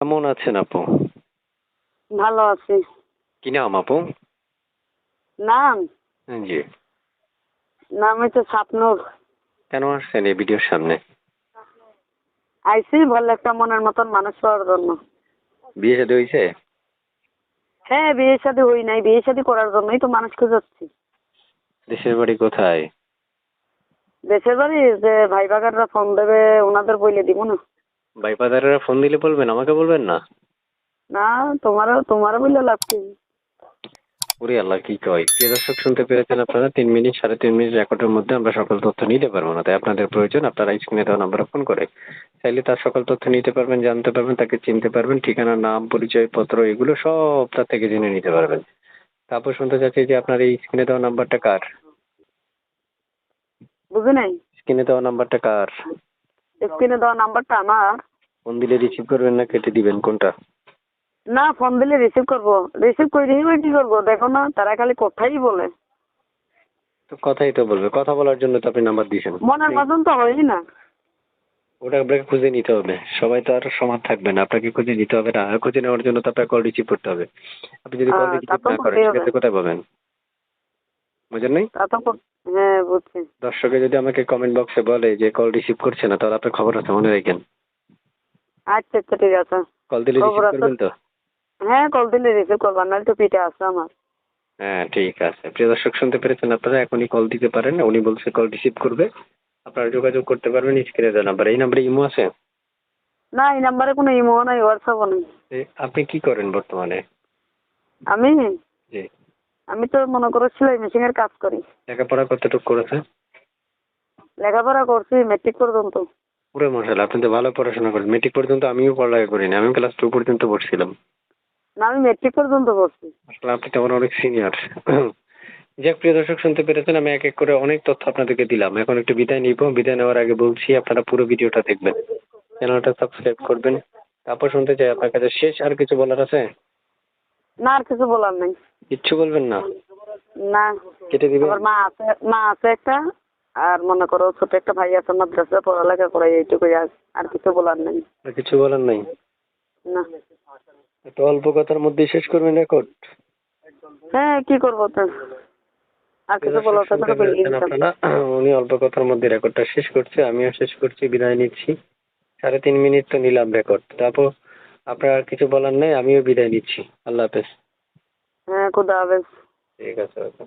কেমন আছেন আপু? ভালো আছি। কি নাম আপু? নাম? জি। নাম হচ্ছে স্বপ্নুর কেন আসছেন এই ভিডিওর সামনে? আইসি ভালো একটা মনের মতন মানুষ হওয়ার জন্য। বিয়ে শাদী হয়েছে হ্যাঁ বিয়ে শাদী হই নাই। বিয়ে শাদী করার জন্যই তো মানুষ খুঁজাচ্ছি দেশের বাড়ি কোথায়? দেশের বাড়ি যে ভাই বাগানরা ফোন দেবে ওনাদের বইলে দিব না। বাইপাদারেরা ফোন দিলে বলবেন আমাকে বলবেন না? না তোমারও তোমারও বললে লাভ কি? ওরে আল্লাহ কি কয়? প্রিয় দর্শক শুনতে পেরেছেন আপনারা তিন মিনিট সাড়ে তিন মিনিট রেকর্ডের মধ্যে আমরা সকল তথ্য নিতে পারব না। তাই আপনাদের প্রয়োজন আপনারা স্ক্রিনে দেওয়া নাম্বারে ফোন করে চাইলে তার সকল তথ্য নিতে পারবেন জানতে পারবেন তাকে চিনতে পারবেন ঠিকানা নাম পরিচয় পত্র এগুলো সব তার থেকে জেনে নিতে পারবেন। তারপর শুনতে চাচ্ছি যে আপনার এই স্ক্রিনে দেওয়া নাম্বারটা কার? বুঝি নাই? স্ক্রিনে দেওয়া নাম্বারটা কার? স্ক্রিনে দেওয়া নাম্বারটা আমার। ফোন দিলে রিসিভ করবেন না কেটে দিবেন? কোনটা? না ফোন দিলে রিসিভ করব। রিসিভ করে দিয়ে কি করব। দেখো না তারা খালি কথাই বলে। তো কথাই তো বলবে। কথা বলার জন্য তো আপনি নাম্বার দিয়েছেন। মনের মতন তো হয়ই না। ওটা আপনাকে খুঁজে নিতে হবে। সবাই তো আর সমান থাকবে না। আপনাকে খুঁজে নিতে হবে না। আর খুঁজে নেওয়ার জন্য তো আপনাকে কল রিসিভ করতে হবে। আপনি যদি কল হ্যাঁ, রিসিভ না করেন সেক্ষেত্রে কোথায় পাবেন? বুঝেন নাই? তা তো হ্যাঁ বুঝছি। দর্শকে যদি আমাকে কমেন্ট বক্সে বলে যে কল রিসিভ করছে না তাহলে আপনার খবর আছে মনে রাখেন। আচ্ছা আচ্ছা ঠিক আছে। কল দিলে রিসিভ করবেন তো? হ্যাঁ কল দিলে রিসিভ করব নাহলে তো পিঠে আছে আমার। হ্যাঁ ঠিক আছে। প্রিয় দর্শক শুনতে পেরেছেন আপনারা এখনই কল দিতে পারেন। উনি বলছে কল রিসিভ করবে। আপনারা যোগাযোগ করতে পারবেন স্ক্রিনে দেওয়া নাম্বার। এই নাম্বারে ইমো আছে? না এই নাম্বারে কোনো ইমো নাই হোয়াটসঅ্যাপও নেই। আপনি কি করেন বর্তমানে? আমি? জি। আমি তো মনে করো সেলাই মেশিন এর কাজ করি। লেখাপড়া কতটুকু করেছে লেখাপড়া করছি মেট্রিক পর্যন্ত। পুরো মশাল আপনি তো ভালো পড়াশোনা করেন। মেট্রিক পর্যন্ত আমিও পড়ালেখা করিনি আমি ক্লাস টু পর্যন্ত পড়ছিলাম। না আমি মেট্রিক পর্যন্ত করছি আসলে আপনি তো আমার অনেক সিনিয়র যাক প্রিয় দর্শক শুনতে পেরেছেন আমি এক এক করে অনেক তথ্য আপনাদেরকে দিলাম। এখন একটু বিদায় নিব। বিদায় নেওয়ার আগে বলছি আপনারা পুরো ভিডিওটা দেখবেন। চ্যানেলটা সাবস্ক্রাইব করবেন। তারপর শুনতে চাই আপনার কাছে। শেষ আর কিছু বলার আছে? না আর কিছু বলার নেই। কিচ্ছু বলবেন না? না। কেটে দিবেন? আমার মা আছে মা আছে একটা। আর মনে করো ছোট একটা ভাই আছে মাদ্রাসা পড়ালেখা করে এইটুকুই আর আর কিছু বলার নেই। আর কিছু বলার নাই? না। একটু অল্প কথার মধ্যেই শেষ করবেন রেকর্ড হ্যাঁ কি করব তো? আর কিছু বলার আপনারা। উনি অল্প কথার মধ্যে রেকর্ডটা শেষ করছে আমিও শেষ করছি বিদায় নিচ্ছি। সাড়ে তিন মিনিট তো নিলাম রেকর্ড তারপর আপনার আর কিছু বলার নেই? আমিও বিদায় নিচ্ছি। আল্লাহ হাফেজ। হ্যাঁ খুদা হাফেজ। ঠিক আছে ওকে।